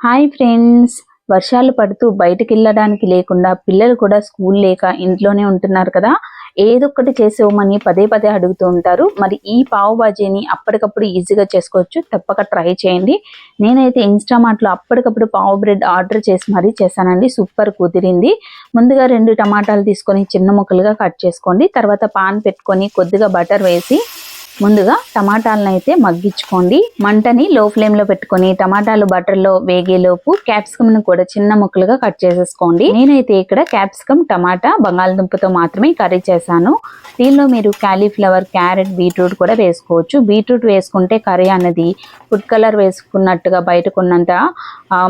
Hi friends. వర్షాలు పడుతూ బయటకు వెళ్ళడానికి లేకుండా పిల్లలు కూడా స్కూల్ లేక ఇంట్లోనే ఉంటున్నారు కదా. ఏదొక్కటి చేసేవమని పదే పదే అడుగుతూ ఉంటారు. మరి ఈ పావు బాజీని అప్పటికప్పుడు ఈజీగా చేసుకోవచ్చు. తప్పక ట్రై చేయండి. నేనైతే ఇన్స్టామార్ట్లో అప్పటికప్పుడు పావు బ్రెడ్ ఆర్డర్ చేసి మరీ చేశానండి. సూపర్ కుదిరింది. ముందుగా రెండు టమాటాలు తీసుకొని చిన్న ముక్కలుగా కట్ చేసుకోండి. తర్వాత పాన్ పెట్టుకొని కొద్దిగా బటర్ వేసి ముందుగా టమాటాలను అయితే మగ్గించుకోండి. మంటని లో ఫ్లేమ్లో పెట్టుకొని టమాటాలు బటర్లో వేగేలోపు క్యాప్సికమ్ను కూడా చిన్న ముక్కలుగా కట్ చేసేసుకోండి. నేనైతే ఇక్కడ క్యాప్సికమ్ టమాటా బంగాళదుంపతో మాత్రమే కర్రీ చేశాను. దీనిలో మీరు క్యాలీఫ్లవర్ క్యారెట్ బీట్రూట్ కూడా వేసుకోవచ్చు. బీట్రూట్ వేసుకుంటే కర్రీ అన్నది ఫుడ్ కలర్ వేసుకున్నట్టుగా బయటకున్నంత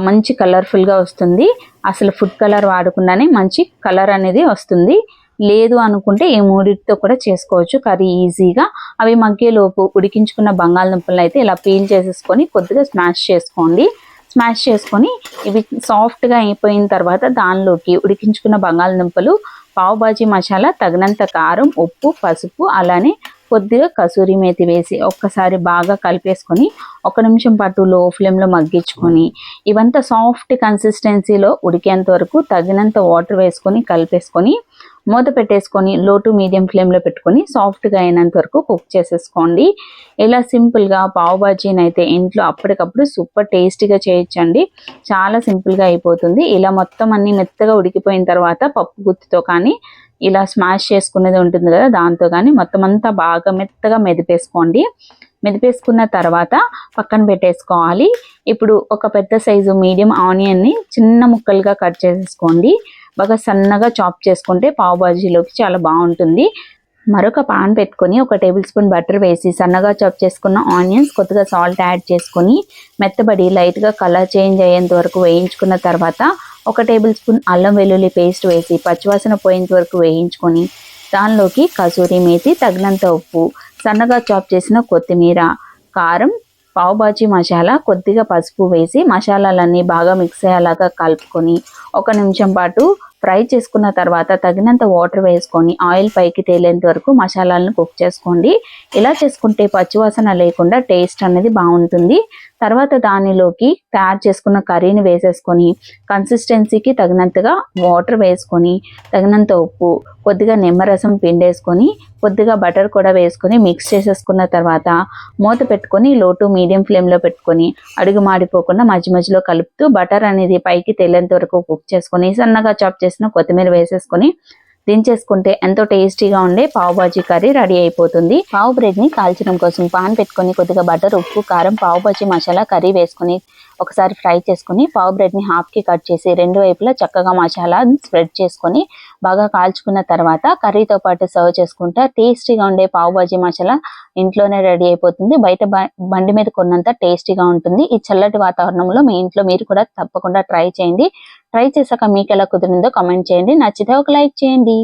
మంచి కలర్ఫుల్గా వస్తుంది. అసలు ఫుడ్ కలర్ వాడకుండానే మంచి కలర్ అనేది వస్తుంది. లేదు అనుకుంటే ఈ మూడింటితో కూడా చేసుకోవచ్చు. కర్రీ ఈజీగా. అవి మగ్గేలోపు ఉడికించుకున్న బంగాళదుంపలు అయితే ఇలా పీల్ చేసేసుకొని కొద్దిగా స్మాష్ చేసుకోండి. స్మాష్ చేసుకొని ఇవి సాఫ్ట్గా అయిపోయిన తర్వాత దానిలోకి ఉడికించుకున్న బంగాళదుంపలు పావుబాజీ మసాలా తగినంత కారం ఉప్పు పసుపు అలానే కొద్దిగా కసూరి మేతి వేసి ఒక్కసారి బాగా కలిపేసుకొని ఒక నిమిషం పాటు లో ఫ్లేమ్లో మగ్గించుకొని ఇవంతా సాఫ్ట్ కన్సిస్టెన్సీలో ఉడికేంత వరకు తగినంత వాటర్ వేసుకొని కలిపేసుకొని మూత పెట్టేసుకొని లో టు మీడియం ఫ్లేమ్లో పెట్టుకొని సాఫ్ట్గా అయినంత వరకు కుక్ చేసేసుకోండి. ఇలా సింపుల్గా పావు బాజీని అయితే ఇంట్లో అప్పటికప్పుడు సూపర్ టేస్టీగా చేయొచ్చండి చాలా సింపుల్గా అయిపోతుంది. ఇలా మొత్తం అన్ని మెత్తగా ఉడికిపోయిన తర్వాత పప్పు గుత్తితో కానీ ఇలా స్మాష్ చేసుకునేది ఉంటుంది కదా దాంతో కానీ మొత్తం అంతా బాగా మెత్తగా మెదిపేసుకోండి. మెదిపేసుకున్న తర్వాత పక్కన పెట్టేసుకోవాలి. ఇప్పుడు ఒక పెద్ద సైజు మీడియం ఆనియన్ని చిన్న ముక్కలుగా కట్ చేసేసుకోండి. బాగా సన్నగా చాప్ చేసుకుంటే పావు బాజీలోకి చాలా బాగుంటుంది. మరొక పాన్ పెట్టుకొని ఒక టేబుల్ స్పూన్ బటర్ వేసి సన్నగా చాప్ చేసుకున్న ఆనియన్స్ కొద్దిగా సాల్ట్ యాడ్ చేసుకొని మెత్తబడి లైట్గా కలర్ చేంజ్ అయ్యేంత వరకు వేయించుకున్న తర్వాత ఒక టేబుల్ స్పూన్ అల్లం వెల్లుల్లి పేస్ట్ వేసి పచ్చివాసన పోయేంత వరకు వేయించుకొని దానిలోకి కసూరి మేతి తగినంత ఉప్పు సన్నగా చాప్ చేసిన కొత్తిమీర కారం పావుబాజీ మసాలా కొద్దిగా పసుపు వేసి మసాలాలన్నీ బాగా మిక్స్ అయ్యేలాగా కలుపుకొని ఒక నిమిషం పాటు ఫ్రై చేసుకున్న తర్వాత తగినంత వాటర్ వేసుకొని ఆయిల్ పైకి తేలేంత వరకు మసాలాలను కుక్ చేసుకోండి. ఇలా చేసుకుంటే పచ్చివాసన లేకుండా టేస్ట్ అనేది బాగుంటుంది. తర్వాత దానిలోకి తయారు చేసుకున్న కర్రీని వేసేసుకొని కన్సిస్టెన్సీకి తగినంతగా వాటర్ వేసుకొని తగినంత ఉప్పు కొద్దిగా నిమ్మరసం పిండేసుకొని కొద్దిగా బటర్ కూడా వేసుకొని మిక్స్ చేసేసుకున్న తర్వాత మూత పెట్టుకొని లో టు మీడియం ఫ్లేమ్లో పెట్టుకొని అడుగు మాడిపోకుండా మధ్య మధ్యలో కలుపుతూ బటర్ అనేది పైకి తేలేంత వరకు కుక్ చేసుకొని సన్నగా చాప్ చేసిన కొత్తిమీర వేసేసుకొని దించేసుకుంటే ఎంతో టేస్టీగా ఉండే పావు బాజీ కర్రీ రెడీ అయిపోతుంది. పావు బ్రెడ్ని కాల్చడం కోసం పాన్ పెట్టుకొని కొద్దిగా బటర్ ఉప్పు కారం పావు బాజీ మసాలా కర్రీ వేసుకొని ఒకసారి ఫ్రై చేసుకొని పావు బ్రెడ్ని హాఫ్కి కట్ చేసి రెండు వైపులా చక్కగా మసాలా స్ప్రెడ్ చేసుకొని బాగా కాల్చుకున్న తర్వాత కర్రీతో పాటు సర్వ్ చేసుకుంటే టేస్టీగా ఉండే పావు బాజీ మసాలా ఇంట్లోనే రెడీ అయిపోతుంది. బయట బ- బండి మీద కొన్నంత టేస్టీగా ఉంటుంది. ఈ చల్లటి వాతావరణంలో మీ ఇంట్లో మీరు కూడా తప్పకుండా ట్రై చేయండి. ట్రై చేశాక మీకు ఎలా కుదిరిందో కామెంట్ చేయండి. నచ్చితే ఒక లైక్ చేయండి.